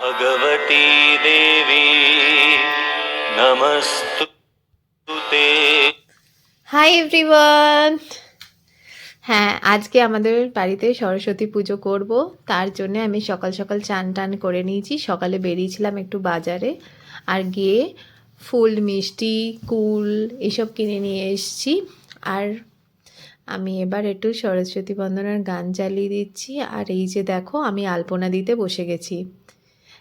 ভগবতী দেবী নমস্তুতে hi everyone হ্যাঁ আজকে আমাদের বাড়িতে সরস্বতী পুজো করব। তার জন্য আমি সকাল সকাল চান টান করে নিয়েছি। সকালে বেরিয়েছিলাম একটু বাজারে আর গিয়ে ফুল, মিষ্টি, কুল এসব কিনে নিয়ে এসছি। আর আমি এবার একটু সরস্বতী বন্দনার গান চালিয়ে দিচ্ছি। আর এই যে দেখো, আমি আলপনা দিতে বসে গেছি।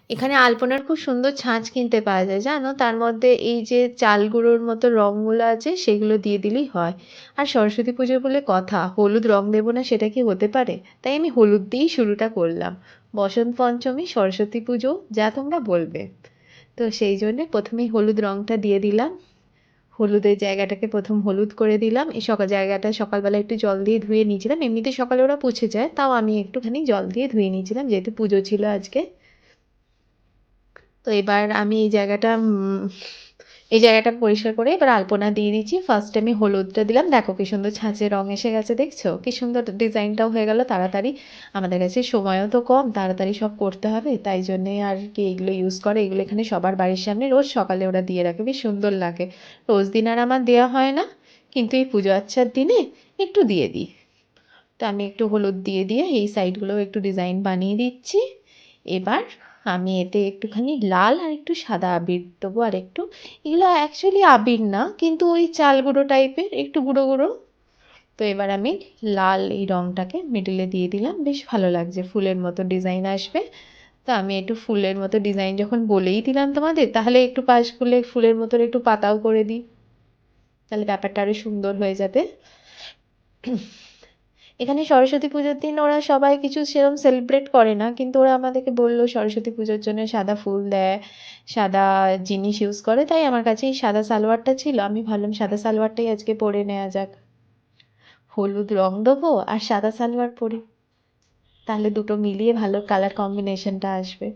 এখানে আলপনার খুব সুন্দর ছাঁচ কিনতে পাওয়া যায়, জানো? তার মধ্যে এই যে চাল গুঁড়োর মতো রঙগুলো আছে, সেগুলো দিয়ে দিলেই হয়। আর সরস্বতী পুজো বলে কথা, হলুদ রং দেবো না সেটা কি হতে পারে? তাই আমি হলুদ দিয়েই শুরুটা করলাম। বসন্ত পঞ্চমী, সরস্বতী পুজো, যা তোমরা বলবে। তো সেই জন্যে প্রথমেই হলুদ রংটা দিয়ে দিলাম। হলুদের জায়গাটাকে প্রথম হলুদ করে দিলাম। এই সকাল জায়গাটা সকালবেলা একটু জল দিয়ে ধুয়ে নিয়েছিলাম। এমনিতে সকালে ওরা পুছে যায়, তাও আমি একটুখানি জল দিয়ে ধুয়ে নিয়েছিলাম, যেহেতু পুজো ছিল আজকে। তো এবার আমি এই জায়গাটা এই জায়গাটা পরিষ্কার করে এবার আলপনা দিয়ে দিচ্ছি। ফার্স্ট আমি হলুদটা দিলাম। দেখো কি সুন্দর ছাঁচে রং এসে গেছে, দেখছ? কি সুন্দর ডিজাইনটাও হয়ে গেল। তাড়াতাড়ি আমাদের কাছে সময়ও তো কম, তাড়াতাড়ি সব করতে হবে। তাই জন্যে আর কি এগুলো ইউজ করে। এগুলো এখানে সবার বাড়ির সামনে রোজ সকালে ওরা দিয়ে রাখে। বেশ সুন্দর লাগে। রোজ দিন আর আমার দেওয়া হয় না, কিন্তু এই পুজো আচ্ছার দিনে একটু দিয়ে দিই। তো আমি একটু হলুদ দিয়ে দিয়ে এই সাইডগুলো একটু ডিজাইন বানিয়ে দিচ্ছি। এবার আমি এতে একটুখানি লাল আর একটু সাদা আবির দেবো আর একটু। এগুলো অ্যাকচুয়ালি আবির না, কিন্তু ওই চাল গুঁড়ো টাইপের একটু গুঁড়ো গুঁড়ো। তো এবার আমি লাল এই রঙটাকে মিডিলে দিয়ে দিলাম, বেশ ভালো লাগছে, ফুলের মতো ডিজাইন আসবে। তো আমি একটু ফুলের মতো ডিজাইন যখন বলেই দিলাম তোমাদের, তাহলে একটু পাশ ফুলে ফুলের মতো একটু পাতাও করে দিই। তাহলে ব্যাপারটা আরও সুন্দর হয়ে যাবে। এখানে সরস্বতী পুজোর দিন ওরা সবাই কিছু সেরকম সেলিব্রেট করে না, কিন্তু ওরা আমাদেরকে বলল, সরস্বতী পুজোর জন্য সাদা ফুল দেয়, সাদা জিনিস ইউজ করে। তাই আমার কাছে এই সাদা সালোয়ারটা ছিল। আমি ভাবলাম, সাদা সালোয়ারটাই আজকে পরে নেওয়া যাক। হলুদ রং দেবো আর সাদা সালোয়ার পরি তাহলে দুটো মিলিয়ে ভালো কালার কম্বিনেশনটা আসবে।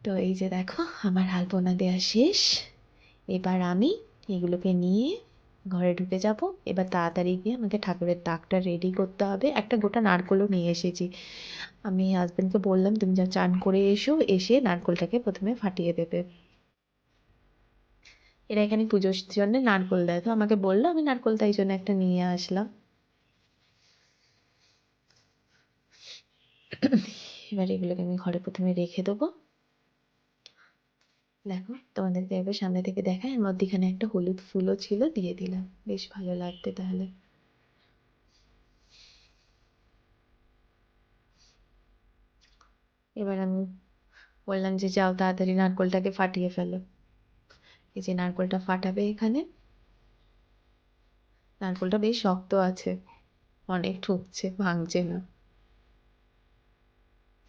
তো এই যে দেখো, আমার আলপনা দেওয়া শেষ। এবার আমি এগুলোকে নিয়ে ঘরে ঢুকে যাব। এবার তাড়াতাড়ি গিয়ে আমাকে ঠাকুরের তাকটা রেডি করতে হবে। একটা গোটা নারকোলও নিয়ে এসেছি। আমি হাজব্যান্ডকে বললাম, তুমি যা চান করে এসো, এসে নারকোলটাকে প্রথমে ফাটিয়ে দেবে। এরা এখানে পুজোর জন্য নারকোল দেয়। তো আমাকে বলল, আমি নারকোল তাই জন্য একটা নিয়ে আসলাম। এবার এগুলোকে আমি ঘরে প্রথমে রেখে দেবো। দেখো তোমাদেরকে একবার সামনে থেকে দেখায়, এর মধ্যেখানে একটা হলুদ ফুলও ছিল, দিয়ে দিলাম। বেশ ভালো লাগবে তাহলে। এবার আমি বললাম যে, যাও তাড়াতাড়ি নারকোলটাকে ফাটিয়ে ফেলো। এই যে নারকোলটা ফাটাবে এখানে। নারকোলটা বেশ শক্ত আছে, অনেক ঠুকছে, ভাঙছে না।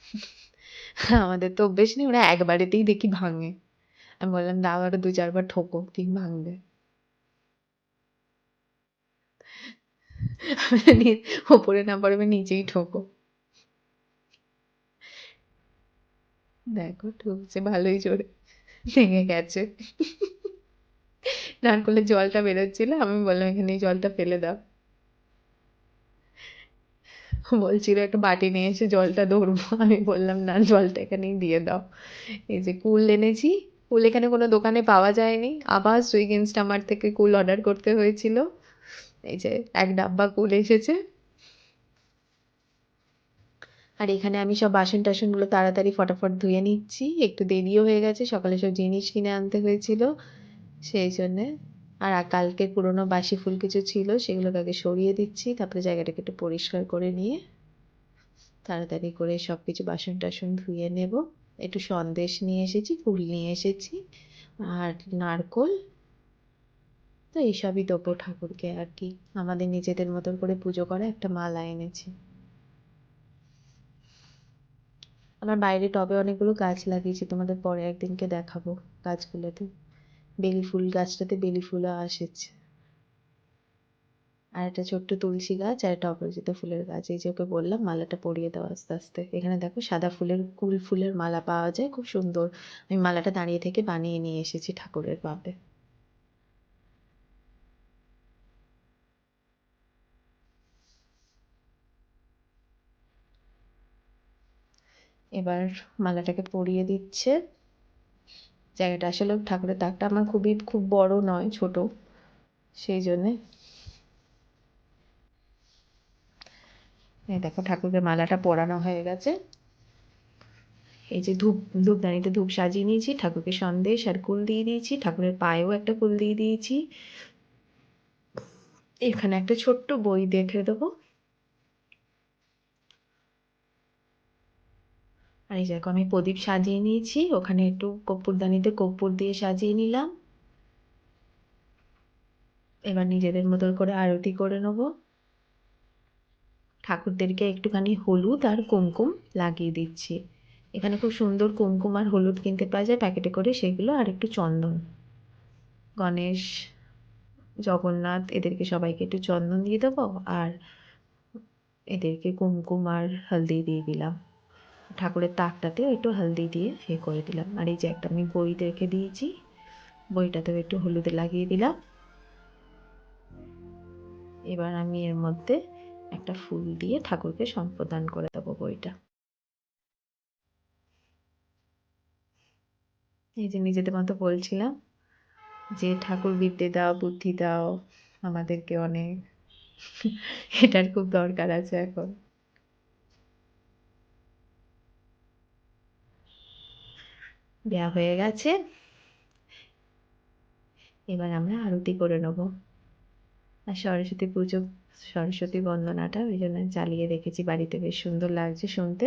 আমাদের তো অভ্যেস নেই, ওরা একবারেতেই দেখি ভাঙে। আমি বললাম, দাও, আরও দু চারবার ঠোকো, ঠিক ভাঙবে। ওপরে না পারবে নিচেই ঠোকো। দেখো, ঠুকছে ভালোই জোরে, ভেঙে গেছে। নারকলের জলটা বেরোচ্ছিল, আমি বললাম এখানে জলটা ফেলে দাও। বলছিল, একটা বাটি নিয়ে এসে জলটা ধরবো। আমি বললাম, না, জলটা এখানেই দিয়ে দাও। এই যে কুল এনেছি কুল এখানে কোনো দোকানে পাওয়া যায়নি। আবার সুইগি ইনস্টামার্ট থেকে কুল অর্ডার করতে হয়েছিল। এই যে এক ডাব্বা কুল এসেছে। আর এখানে আমি সব বাসন টাসনগুলো তাড়াতাড়ি ফটাফট ধুয়ে নিচ্ছি। একটু দেরিও হয়ে গেছে, সকালে সব জিনিস কিনে আনতে হয়েছিল। সেই জন্যে আর কালকে পুরোনো বাসি ফুল কিছু ছিল, সেগুলোকে আগে সরিয়ে দিচ্ছি, তারপরে জায়গাটাকে একটু পরিষ্কার করে নিয়ে তাড়াতাড়ি করে সব কিছু বাসন টাসন ধুয়ে নেব। একটু সন্দেশ নিয়ে এসেছি, ফুল নিয়ে এসেছি আর নারকোল। তো এইসবই দেবো ঠাকুরকে আর কি। আমাদের নিজেদের মতন করে পুজো করা একটা মালা এনেছি। আমার বাইরে টবে অনেকগুলো গাছ লাগিয়েছি, তোমাদের পরে একদিনকে দেখাবো গাছগুলোতে। বেলি ফুল, গাছটাতে বেলি ফুলও আসেছে। আর একটা ছোট্ট তুলসী গাছ আর একটা অপরাজিতা ফুলের গাছ। এই যে ওকে বললাম, মালাটা পরিয়ে দাও আস্তে আস্তে। এখানে দেখো সাদা ফুলের, কুল ফুলের মালা পাওয়া যায়, খুব সুন্দর। আমি মালাটা দাঁড়িয়ে থেকে বানিয়ে নিয়ে এসেছি ঠাকুরের পাপে এবার মালাটাকে পরিয়ে দিচ্ছে। জায়গাটা আসলে ঠাকুরের দাগটা আমার খুবই, খুব বড় নয়, ছোট। সেই জন্যে এই দেখো ঠাকুরকে মালাটা পরানো হয়ে গেছে। এই যে ধূপ, ধূপদানিতে ধূপ সাজিয়ে নিয়েছি, ঠাকুরকে সন্দেশ আর কুল দিয়ে দিয়েছি, ঠাকুরের পায়েও একটা কুল দিয়ে দিয়েছি। এখানে একটা ছোট্ট বই দেখে দেবো। আর এই দেখো আমি প্রদীপ সাজিয়ে নিয়েছি, ওখানে একটু কর্পূরদানিতে কর্পূর দিয়ে সাজিয়ে নিলাম। এবার নিজেদের মতো করে আরতি করে নেব। ঠাকুরদেরকে একটুখানি হলুদ আর কুমকুম লাগিয়ে দিচ্ছি। এখানে খুব সুন্দর কুমকুম আর হলুদ কিনতে পাওয়া যায়। প্যাকেটে করে সেগুলো আর একটু চন্দন। গণেশ, জগন্নাথ, এদেরকে সবাইকে একটু চন্দন দিয়ে দেবো আর এদেরকে কুমকুম আর হলদি দিয়ে দিলাম। ঠাকুরের তাকটাতেও একটু হলদি দিয়ে এ করে দিলাম। আর এই যে একটা আমি বই রেখে দিয়েছি, বইটাতেও একটু হলুদে লাগিয়ে দিলাম। এবার আমি এর মধ্যে একটা ফুল দিয়ে ঠাকুরকে সম্প্রদান করে দেবো বইটা। এই যে নিজেদের মতো বলছিলাম যে, ঠাকুর বিদ্যে দাও, বুদ্ধি দাও, আমাদেরকে অনেক। এটার খুব দরকার আছে এখন। দেওয়া হয়ে গেছে। এবার আমরা আরতি করে নেব। আর সরস্বতী পুজো, সরস্বতী বন্দনাটা ওই জন্য চালিয়ে রেখেছি বাড়িতে। বেশ সুন্দর লাগছে শুনতে।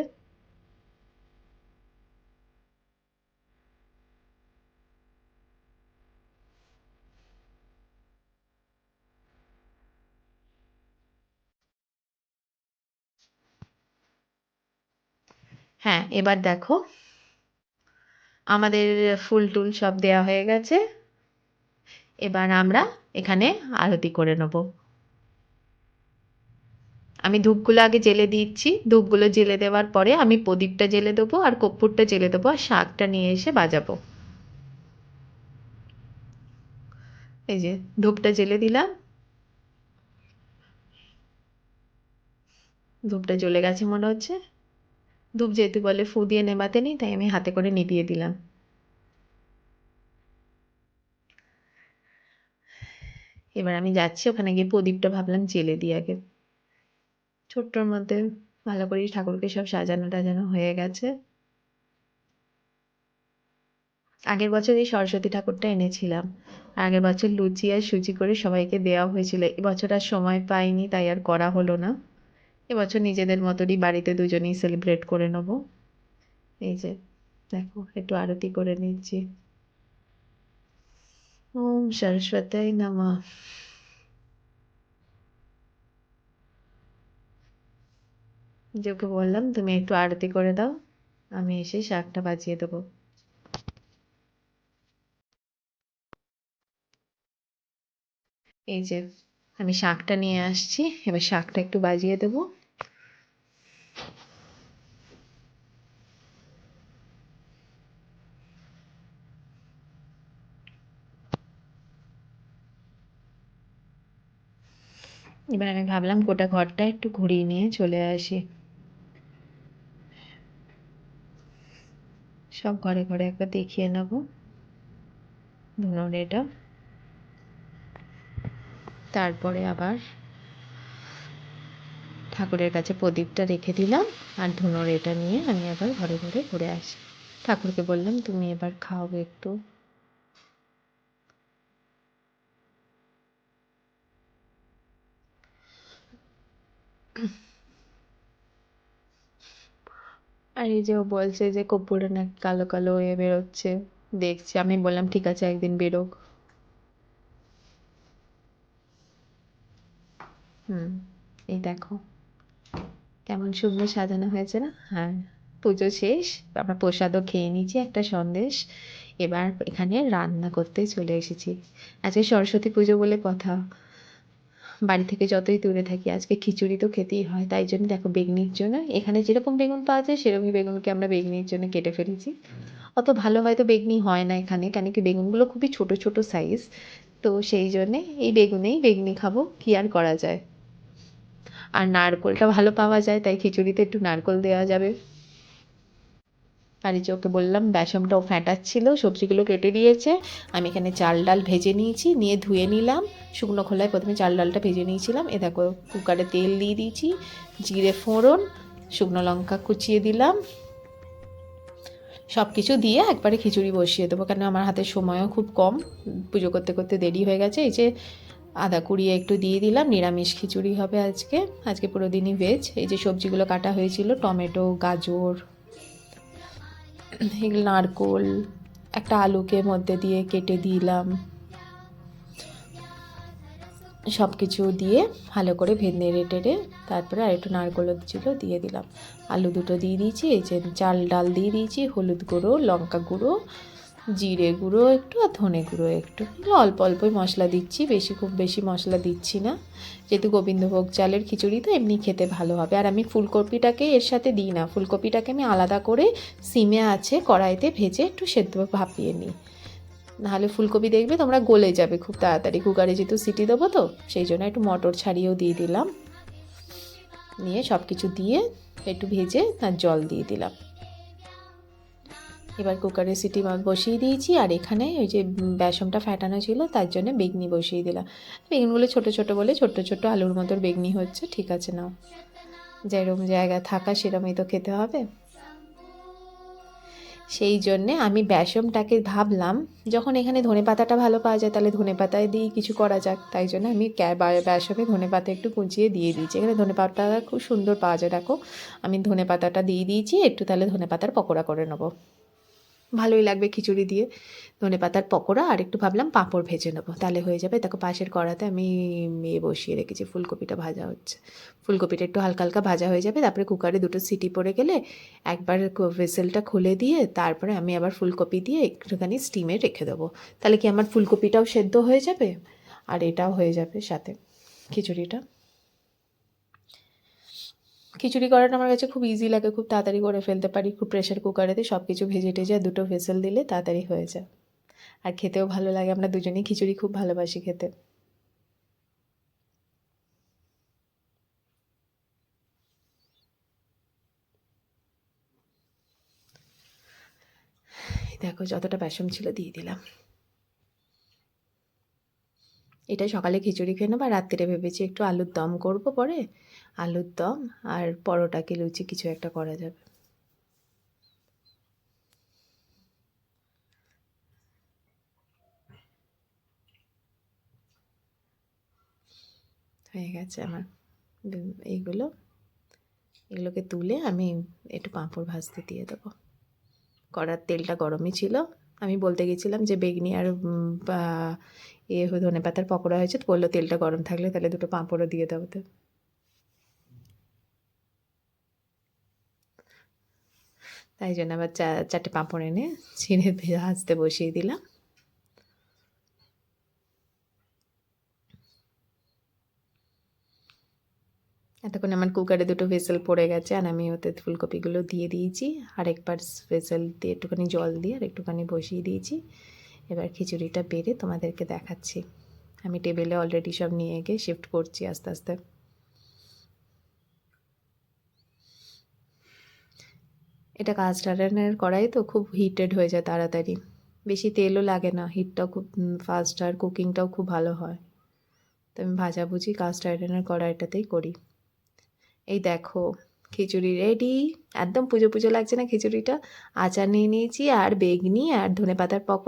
হ্যাঁ এবার দেখো। আমাদের ফুল টুল সব দেওয়া হয়ে গেছে। এবার আমরা এখানে আরতি করে নেব। আমি ধূপগুলো আগে জেলে দিচ্ছি। ধূপগুলো জেলে দেওয়ার পরে আমি প্রদীপটা জেলে দেবো আর কর্পূরটা জেলে দেবো আর শাকটা নিয়ে এসে বাজাবো। এই যে ধূপটা জেলে দিলাম। ধূপটা জ্বলে গেছে মনে হচ্ছে। ধূপ যেহেতু বলে ফু দিয়ে নেবাতে নেই, তাই আমি হাতে করে নিভিয়ে দিলাম। এবার আমি যাচ্ছি, ওখানে গিয়ে প্রদীপটা ভাবলাম জেলে দিই আগে। ছোট্টর মধ্যে ভালো করে ঠাকুরকে সব সাজানো টাজানো হয়ে গেছে। আগের বছর এই সরস্বতী ঠাকুরটা এনেছিলাম। আগের বছর লুচি আর সুজি করে সবাইকে দেওয়া হয়েছিল। এবছর আর সময় পাইনি, তাই আর করা হলো না। এবছর নিজেদের মতনই বাড়িতে দুজনেই সেলিব্রেট করে নেব। এই যে, দেখো, একটু আরতি করে নিচ্ছি। ওম সরস্বতী নমঃ যে বললাম তুমি একটু আরতি করে দাও আমি এসে শাকটা বাজিয়ে দেবো। এই যে আমি শাকটা নিয়ে আসছি এবার শাকটা একটু বাজিয়ে দেবো। এবার আমি ভাবলাম গোটা ঘরটা একটু ঘুরিয়ে নিয়ে চলে আসি। সব ঘরে ঘরে একবার দেখিয়ে নেব। ধুনোর এটা। তারপরে আবার ঠাকুরের কাছে প্রদীপটা রেখে দিলাম আর ধুনোর এটা নিয়ে আমি আবার ঘরে ঘরে ঘুরে আসি। ঠাকুরকে বললাম, তুমি এবার খাও একটু। আর এই যে ও বলছে যে কর্পূরে নাকি কালো কালো হয়ে বেরোচ্ছে। দেখছি, আমি বললাম, ঠিক আছে, একদিন বেরোক। হুম, এই দেখো। কেমন সুন্দর সাজানো হয়েছে না? হ্যাঁ পুজো শেষ, আমরা প্রসাদও খেয়ে নিয়েছি, একটা সন্দেশ। এবার এখানে রান্না করতে চলে এসেছি। আজকে সরস্বতী পুজো বলে কথা। বাড়ি থেকে যতই দূরে থাকি, আজকে খিচুড়ি তো খেতেই হয়, তাই জন্য দেখো বেগনির জন্য। এখানে যেরকম বেগুন পাওয়া যায় সেরকমই বেগুনকে আমরা বেগনির জন্য কেটে ফেলেছি। অত ভালো হয়তো বেগনি হয় না এখানে, কেন কি বেগুনগুলো খুবই ছোট ছোট সাইজ তো সেই জন্যে এই বেগুনেই বেগনি খাব, কী আর করা যায়। আর নারকোলটা ভালো পাওয়া যায়, তাই খিচুড়িতে একটু নারকোল দেওয়া যাবে। আর এই ওকে বললাম বেসনটা ও ফ্যাটাচ্ছিল সবজিগুলো কেটে দিয়েছে। আমি এখানে চাল ডাল ভেজে নিয়েছি, নিয়ে ধুয়ে নিলাম। শুকনো খোলায় প্রথমে চাল ডালটা ভেজে নিয়েছিলাম। এ দেখো, কুকারে তেল দিয়ে দিয়েছি, জিরে ফোড়ন, শুকনো লঙ্কা কুচিয়ে দিলাম। সব কিছু দিয়ে একবারে খিচুড়ি বসিয়ে দেবো কেন আমার হাতে সময়ও খুব কম। পুজো করতে করতে দেরি হয়ে গেছে। এই যে আদা কুড়িয়ে একটু দিয়ে দিলাম, নিরামিষ খিচুড়ি হবে আজকে। আজকে পুরো দিনই ভেজ এই যে সবজিগুলো কাটা হয়েছিল, টমেটো, গাজর নারকোল, একটা আলুকে মধ্যে দিয়ে কেটে দিলাম। সব কিছু দিয়ে ভালো করে ভেদ নেড়ে টেড়ে তারপরে আর একটু নারকোল ছিল দিয়ে দিলাম। আলু দুটো দিয়ে দিয়েছি, এই যে চাল ডাল দিয়ে দিয়েছি, হলুদ গুঁড়ো, লঙ্কা গুঁড়ো জিরে গুঁড়ো একটু আর ধনে গুঁড়ো একটু। অল্প অল্পই মশলা দিচ্ছি, বেশি খুব বেশি মশলা দিচ্ছি না। যেহেতু গোবিন্দভোগ চালের খিচুড়ি, তো এমনি খেতে ভালো হবে। আর আমি ফুলকপিটাকে এর সাথে দিই না। ফুলকপিটাকে আমি আলাদা করে সিমে আছে কড়াইতে ভেজে একটু সেদ্ধ ভাপিয়ে নিই। নাহলে ফুলকপি দেখবে তোমরা গলে যাবে খুব তাড়াতাড়ি। কুকারে যেহেতু সিটি দেবো তো, সেই জন্য একটু মটর ছাড়িয়েও দিয়ে দিলাম। নিয়ে সব কিছু দিয়ে একটু ভেজে তার জল দিয়ে দিলাম। এবার কুকারে সিটি বসিয়ে দিয়েছি আর এখানে ওই যে বেসনটা ফ্যাটানো ছিল, তার জন্য বেগনি বসিয়ে দিলাম। বেগুনগুলো ছোট ছোট বলে ছোট ছোট আলুর মতো বেগনি হচ্ছে, ঠিক আছে, নাও। যেরকম জায়গা থাকা সেরকমই তো খেতে হবে। সেই জন্যে আমি বেসনটাকে ভাবলাম, যখন এখানে ধনে পাতাটা ভালো পাওয়া যায়, তাহলে ধনে পাতায় দিয়ে কিছু করা যাক। তাই জন্য আমি ক্যা- বা- বেসনে ধনে পাতা একটু কুচিয়ে দিয়ে দিয়েছি। এখানে ধনে পাতা খুব সুন্দর পাওয়া যায়, দেখো। আমি ধনে পাতাটা দিয়ে দিয়েছি, একটু তাহলে ধনে পাতার পকোড়া করে নেব। ভালোই লাগবে খিচুড়ি দিয়ে। ধনে পাতার পকোড়া আর একটু ভাবলাম পাঁপড় ভেজে নেব। তাহলে হয়ে যাবে। দেখো পাশের কড়াতে আমি মেয়ে বসিয়ে রেখেছি, ফুলকপিটা ভাজা হচ্ছে। ফুলকপিটা একটু হালকা হালকা ভাজা হয়ে যাবে। তারপরে কুকারে দুটো সিটি পড়ে গেলে একবার ভেসেলটা খুলে দিয়ে তারপরে আমি আবার ফুলকপি দিয়ে একটুখানি স্টিমে রেখে দেবো। তাহলে কি আমার ফুলকপিটাও সেদ্ধ হয়ে যাবে? আর এটাও হয়ে যাবে সাথে খিচুড়িটা। খিচুড়ি করাটা আমার কাছে খুব ইজি লাগে, খুব তাড়াতাড়ি করে ফেলতে পারি, খুব প্রেশার কুকারেতে সব কিছু ভেজে টেজে দুটো ভেসেল দিলে তাড়াতাড়ি হয়ে যায়। আর খেতেও ভালো লাগে, আমরা দুজনেই খিচুড়ি খুব ভালোবাসি খেতে। দেখো যতটা বেসম ছিল দিয়ে দিলাম। এটা সকালে খিচুড়ি খেয়ে নেব আর রাত্রিরে ভেবেছি একটু আলুর দম করব পরে। আলুর দম আর পরোটা কি লুচি কিছু একটা করা যাবে। হয়ে গেছে আমার এইগুলো। এগুলোকে তুলে আমি একটু পাঁপড় ভাজতে দিয়ে দেবো। কড়ার তেলটা গরমই ছিল। আমি বলতে গেছিলাম যে বেগনি আর এ ধনে পাতার পকোড়া হয়েছে বলল তেলটা গরম থাকলে তাহলে দুটো পাঁপড়ও দিয়ে দাও তো তাই জন্য আবার চা, চারটে পাঁপড় এনে ছিঁড়ে ভাজতে বসিয়ে দিলাম। এতক্ষণ আমার কুকারে দুটো ভেসেল পড়ে গেছে আর আমি ওতে ফুলকপিগুলো দিয়ে দিয়েছি। আর একবার ভেসেল দিয়ে একটুখানি জল দিয়ে আর একটুখানি বসিয়ে দিয়েছি। এবার খিচুড়িটা বেড়ে তোমাদেরকে দেখাচ্ছি। আমি টেবিলে অলরেডি সব নিয়ে গিয়ে শিফট করছি আস্তে আস্তে। এটা কাস্ট আয়রনের কড়াই তো খুব হিটেড হয়ে যায় তাড়াতাড়ি। বেশি তেলও লাগে না হিটটাও খুব ফাস্ট আর কুকিংটাও খুব ভালো হয়। তো আমি ভাজাভুজি কাস্ট আয়রনের কড়াইটাতেই করি। এই দেখো, খিচুড়ি রেডি একদম পুজো পুজো লাগছে না খিচুড়িটা? আচার নিয়ে নিয়েছি আর বেগনি আর ধনে পাতার